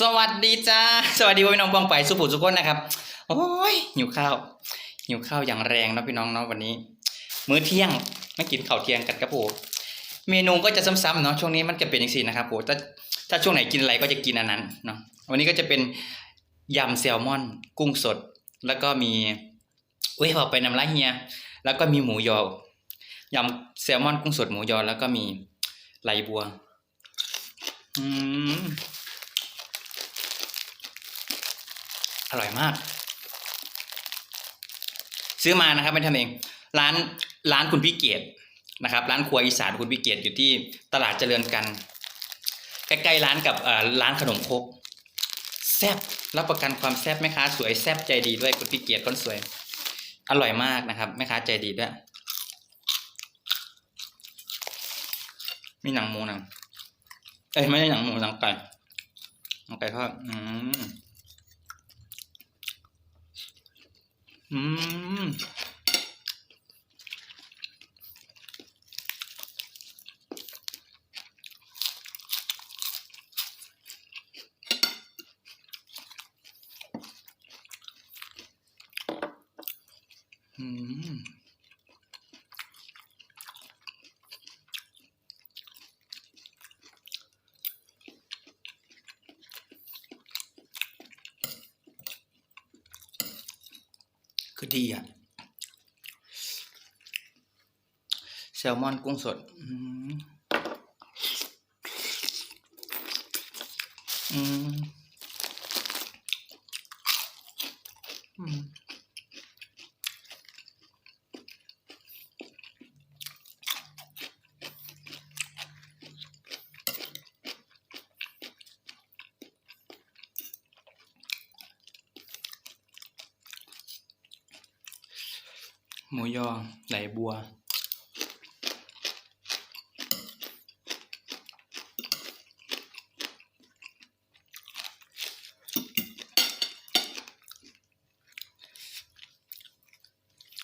สวัสดีจ้า สวัสดีพี่น้องบองไปสุภูสุกนนะครับ โอ้ยหิวข้าว หิวข้าวอย่างแรงเนาะพี่น้องเนาะวันนี้ มื้อเที่ยงไม่กินข้าวเที่ยงกันครับผมเมนูก็จะซ้ำๆเนาะช่วงนี้มันจะเป็นอย่างสี่นะครับผมถ้าถ้าช่วงไหนกินอะไรก็จะกินอันนั้นเนาะวันนี้ก็จะเป็นยำแซลมอน กุ้งสด แล้วก็มีอุ้ยบอไปน้ำลายเฮีย แล้วก็มีหมูยอยำแซลมอนกุ้งสดหมูยอแล้วก็มีไหลบัว อืม อร่อยมาก ซื้อมานะครับไม่ทำเอง ร้านร้านคุณพี่เกียรตินะครับ ร้านครัวอีสานคุณพี่เกียรติอยู่ที่ตลาดเจริญกันใกล้ๆร้านกับร้านขนมครกแซ่บรับประกันความแซ่บแม่ค้าสวยแซ่บใจดีด้วยคุณพี่เกียรติคนสวย อร่อยมากนะครับแม่ค้าใจดีด้วยมีหนังหมูหนังเอ้ยไม่ใช่หนังหมูหนังไก่หนังไก่ทอดอืม อื ทีอะแซลมอนกุ้งสด อืม หมูยอไหลบัว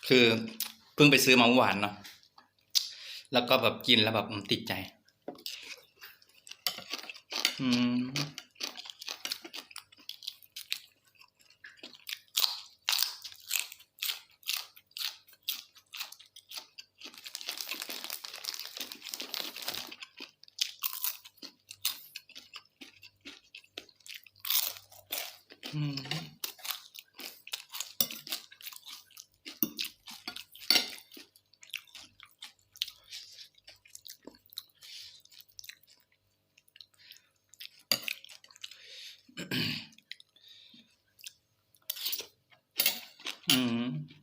คือเพิ่งไปซื้อมาเมื่อวานเนาะแล้วก็แบบกินแล้วแบบติดใจ อืม อืมอืม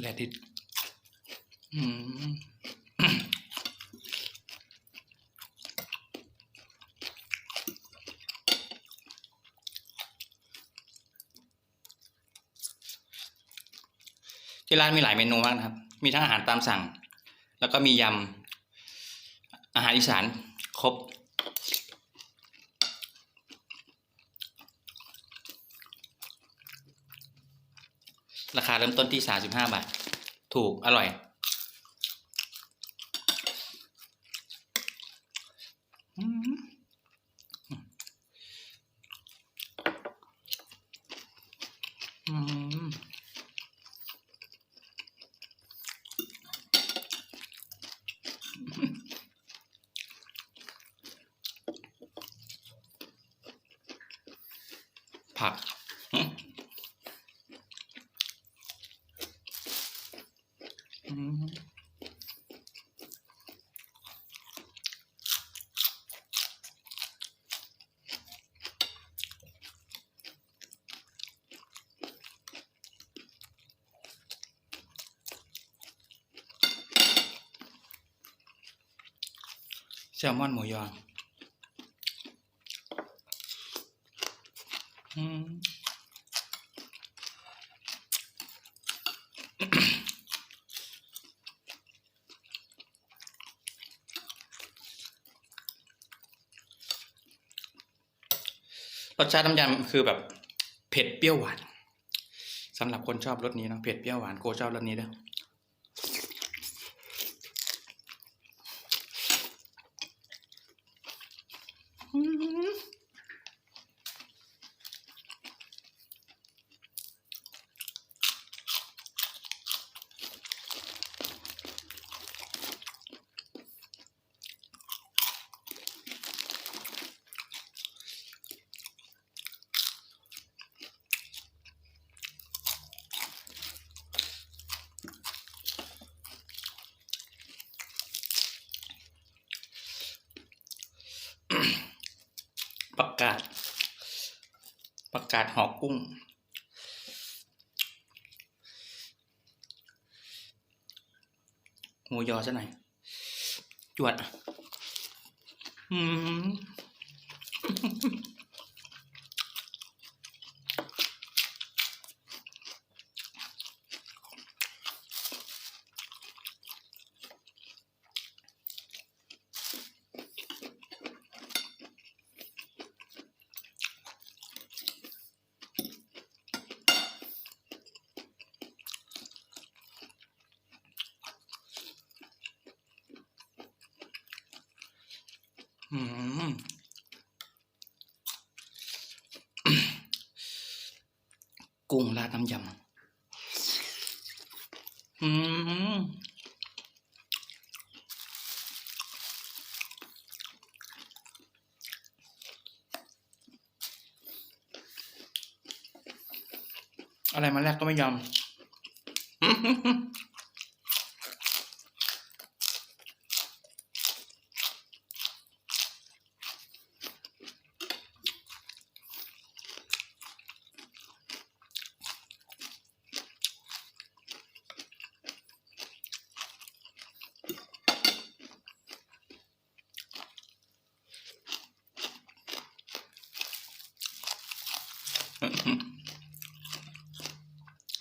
แลดิดอืม ที่ร้านมีหลายเมนูมากนะครับ มีทั้งอาหารตามสั่ง แล้วก็มียำ อาหารอีสานครบ ราคาเริ่มต้นที่สาสิบห้าบาท ถูกอร่อย อืมผัก ซลมอนหมูยออืมรสชาติน้ำยำคือแบบเผ็ดเปรี้ยวหวานสำหรับคนชอบรสนี้เนาะเผ็ดเปรี้ยวหวานโกชอบรสนี้เด้อมประ กาศประกาศหอกุ้ง หมูยอซะหน่อย จวด อืม กุ้งราดน้ำยำอืมอะไรมาแรกก็ไม่ยอม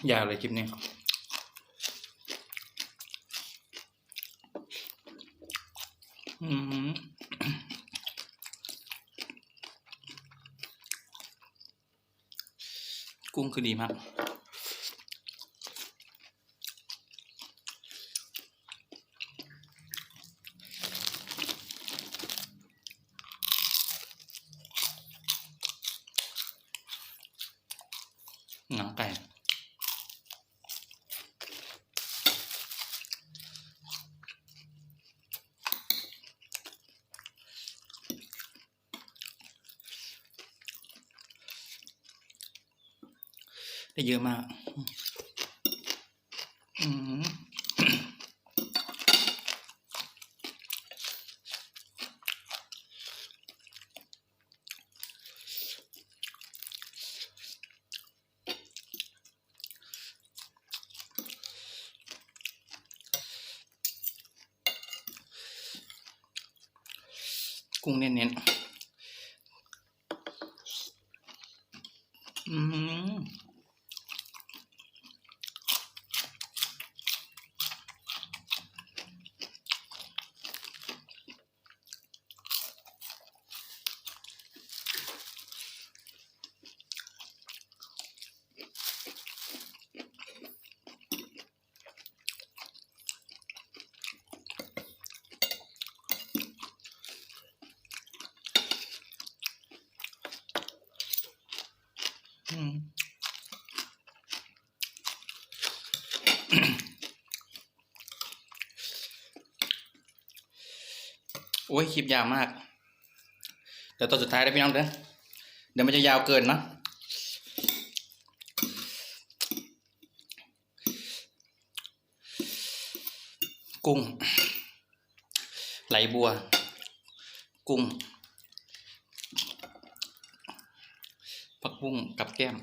ยาวเลยคลิปนี้อืมกุ้งคือดีมาก หนังไก่ ได้เยอะมากอืมกุ้งเน้นๆ อืม อืม โอ้ยคลิปยาวมากเดี๋ยวตัวสุดท้ายได้พี่น้องเด้อเดี๋ยวมันจะยาวเกินเนาะกุ้ง ไหลบัว กุ้ง ผักบุ้งกับแก้ม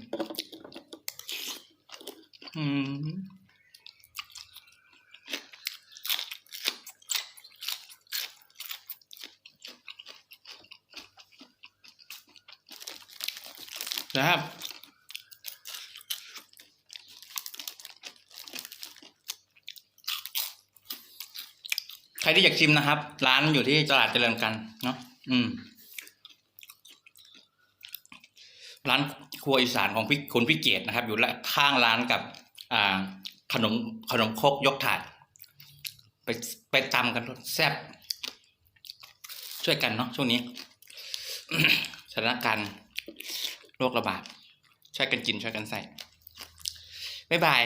อืมนะครับใครที่อยากชิมนะครับ ร้านอยู่ที่ตลาดเจริญกันเนาะอืม ร้านครัวอีสานของพี่คุณพี่เกดนะครับ อยู่ข้างร้านกับอ่าขนมขนมครกยกถาด ไปไปตำกันแซ่บช่วยกันเนาะช่วงนี้สถานการณ์โรคระบาดช่วยกันกินช่วยกันใส่บ๊ายบาย